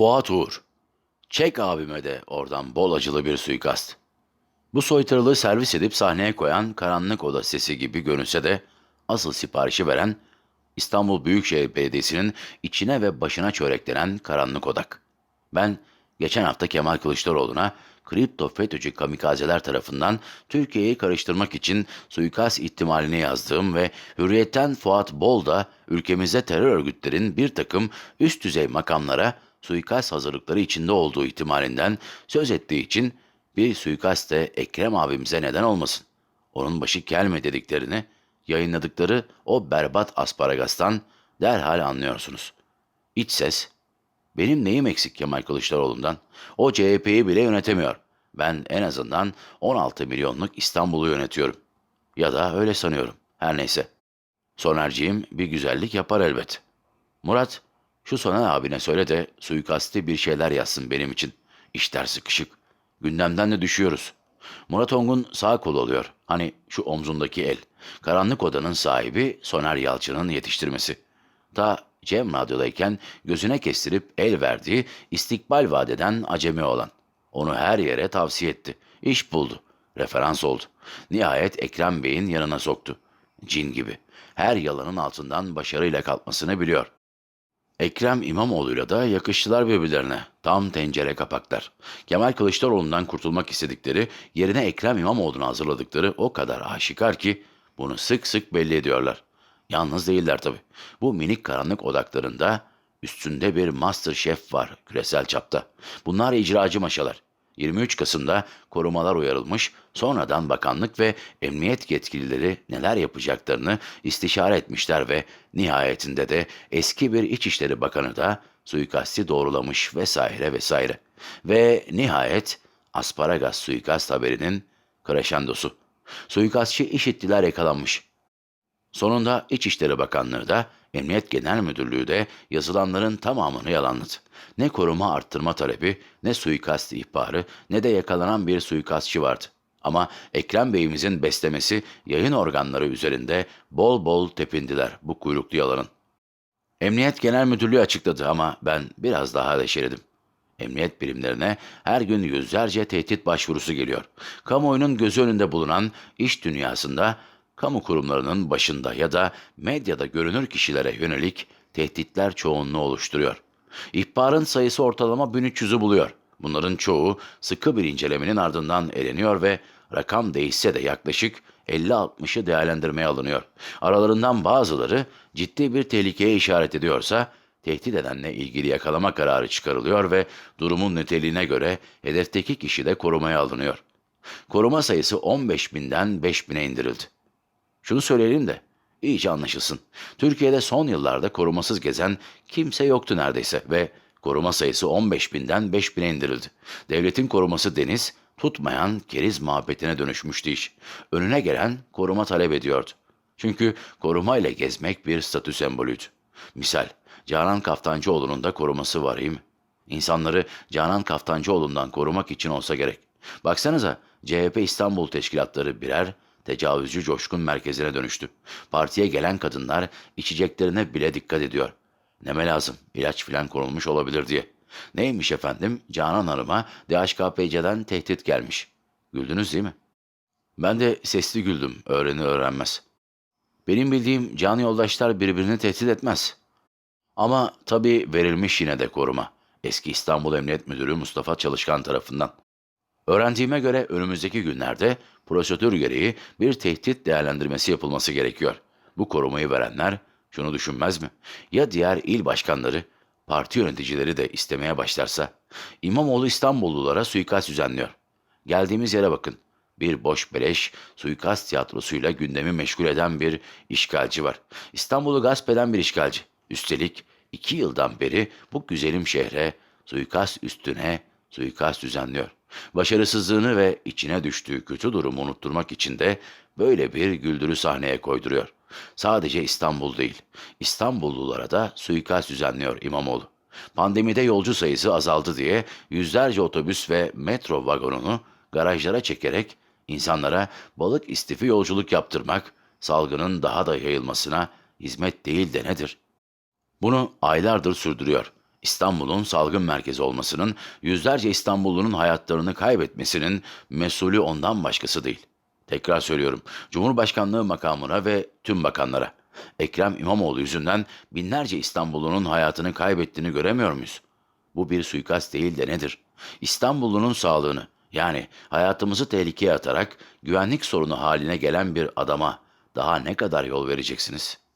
Fuat Uğur. Çek abime de oradan bol acılı bir suikast. Bu soytarılığı servis edip sahneye koyan karanlık oda sesi gibi görünse de asıl siparişi veren İstanbul Büyükşehir Belediyesi'nin içine ve başına çöreklenen karanlık odak. Ben geçen hafta Kemal Kılıçdaroğlu'na kripto FETÖ'cü kamikazeler tarafından Türkiye'yi karıştırmak için suikast ihtimalini yazdığım ve Hürriyet'ten Fuat Bol da ülkemizde terör örgütlerin bir takım üst düzey makamlara suikast hazırlıkları içinde olduğu ihtimalinden söz ettiği için bir suikast de Ekrem abimize neden olmasın. Onun başı gelme dediklerini yayınladıkları o berbat asparagastan derhal anlıyorsunuz. İç ses, benim neyim eksik Kemal Kılıçdaroğlu'ndan? O CHP'yi bile yönetemiyor. Ben en azından 16 milyonluk İstanbul'u yönetiyorum. Ya da öyle sanıyorum. Her neyse. Sonerciğim bir güzellik yapar elbet. Murat, şu Soner abine söyle de suikasti bir şeyler yazsın benim için. İşler sıkışık. Gündemden de düşüyoruz. Murat Ongun sağ kol oluyor. Hani şu omzundaki el. Karanlık odanın sahibi Soner Yalçın'ın yetiştirmesi. Ta Cem Radyo'dayken gözüne kestirip el verdiği istikbal vadeden acemi olan. Onu her yere tavsiye etti. İş buldu. Referans oldu. Nihayet Ekrem Bey'in yanına soktu. Cin gibi. Her yalanın altından başarıyla kalkmasını biliyor. Ekrem İmamoğlu'yla da yakıştılar birbirlerine. Tam tencere kapaklar. Kemal Kılıçdaroğlu'ndan kurtulmak istedikleri, yerine Ekrem İmamoğlu'nu hazırladıkları o kadar aşikar ki bunu sık sık belli ediyorlar. Yalnız değiller tabii. Bu minik karanlık odaklarında üstünde bir master şef var küresel çapta. Bunlar icracı maşalar. 23 Kasım'da korumalar uyarılmış, sonradan bakanlık ve emniyet yetkilileri neler yapacaklarını istişare etmişler ve nihayetinde de eski bir İçişleri Bakanı da suikasti doğrulamış vesaire vesaire. Ve nihayet asparagas suikast haberinin kreşendosu. Suikastçı işittiler yakalanmış. Sonunda İçişleri Bakanlığı da Emniyet Genel Müdürlüğü de yazılanların tamamını yalanladı. Ne koruma arttırma talebi, ne suikast ihbarı, ne de yakalanan bir suikastçı vardı. Ama Ekrem Bey'imizin beslemesi yayın organları üzerinde bol bol tepindiler bu kuyruklu yalanın. Emniyet Genel Müdürlüğü açıkladı ama ben biraz daha leşeridim. Emniyet birimlerine her gün yüzlerce tehdit başvurusu geliyor. Kamuoyunun gözü önünde bulunan iş dünyasında kamu kurumlarının başında ya da medyada görünür kişilere yönelik tehditler çoğunluğu oluşturuyor. İhbarın sayısı ortalama 1300'ü buluyor. Bunların çoğu sıkı bir incelemenin ardından eleniyor ve rakam değişse de yaklaşık 50-60'ı değerlendirmeye alınıyor. Aralarından bazıları ciddi bir tehlikeye işaret ediyorsa tehdit edenle ilgili yakalama kararı çıkarılıyor ve durumun niteliğine göre hedefteki kişi de korumaya alınıyor. Koruma sayısı 15 binden 5 bine indirildi. Şunu söyleyelim de iyice anlaşılsın. Türkiye'de son yıllarda korumasız gezen kimse yoktu neredeyse ve koruma sayısı 15 binden 5 bine indirildi. Devletin koruması deniz, tutmayan keriz muhabbetine dönüşmüştü iş. Önüne gelen koruma talep ediyordu. Çünkü koruma ile gezmek bir statü sembolüydü. Misal, Canan Kaftancıoğlu'nun da koruması var iyi mi? İnsanları Canan Kaftancıoğlu'ndan korumak için olsa gerek. Baksanıza CHP İstanbul teşkilatları birer tecavüzcü coşkun merkezine dönüştü. Partiye gelen kadınlar içeceklerine bile dikkat ediyor. Neme lazım, ilaç filan konulmuş olabilir diye. Neymiş efendim? Canan Hanım'a DHKPC'den tehdit gelmiş. Güldünüz değil mi? Ben de sesli güldüm, öğrenir öğrenmez. Benim bildiğim can yoldaşlar birbirini tehdit etmez. Ama tabii verilmiş yine de koruma. Eski İstanbul Emniyet Müdürü Mustafa Çalışkan tarafından. Öğrendiğime göre önümüzdeki günlerde prosedür gereği bir tehdit değerlendirmesi yapılması gerekiyor. Bu korumayı verenler şunu düşünmez mi? Ya diğer il başkanları, parti yöneticileri de istemeye başlarsa? İmamoğlu İstanbullulara suikast düzenliyor. Geldiğimiz yere bakın. Bir boş beleş suikast tiyatrosuyla gündemi meşgul eden bir işgalci var. İstanbul'u gasp eden bir işgalci. Üstelik iki yıldan beri bu güzelim şehre suikast üstüne suikast düzenliyor. Başarısızlığını ve içine düştüğü kötü durumu unutturmak için de böyle bir güldürü sahneye koyduruyor. Sadece İstanbul değil, İstanbullulara da suikast düzenliyor İmamoğlu. Pandemide yolcu sayısı azaldı diye yüzlerce otobüs ve metro vagonunu garajlara çekerek insanlara balık istifi yolculuk yaptırmak, salgının daha da yayılmasına hizmet değil de nedir? Bunu aylardır sürdürüyor. İstanbul'un salgın merkezi olmasının, yüzlerce İstanbullunun hayatlarını kaybetmesinin mesulü ondan başkası değil. Tekrar söylüyorum, Cumhurbaşkanlığı makamına ve tüm bakanlara. Ekrem İmamoğlu yüzünden binlerce İstanbullunun hayatını kaybettiğini göremiyor muyuz? Bu bir suikast değil de nedir? İstanbullunun sağlığını, yani hayatımızı tehlikeye atarak güvenlik sorunu haline gelen bir adama daha ne kadar yol vereceksiniz?''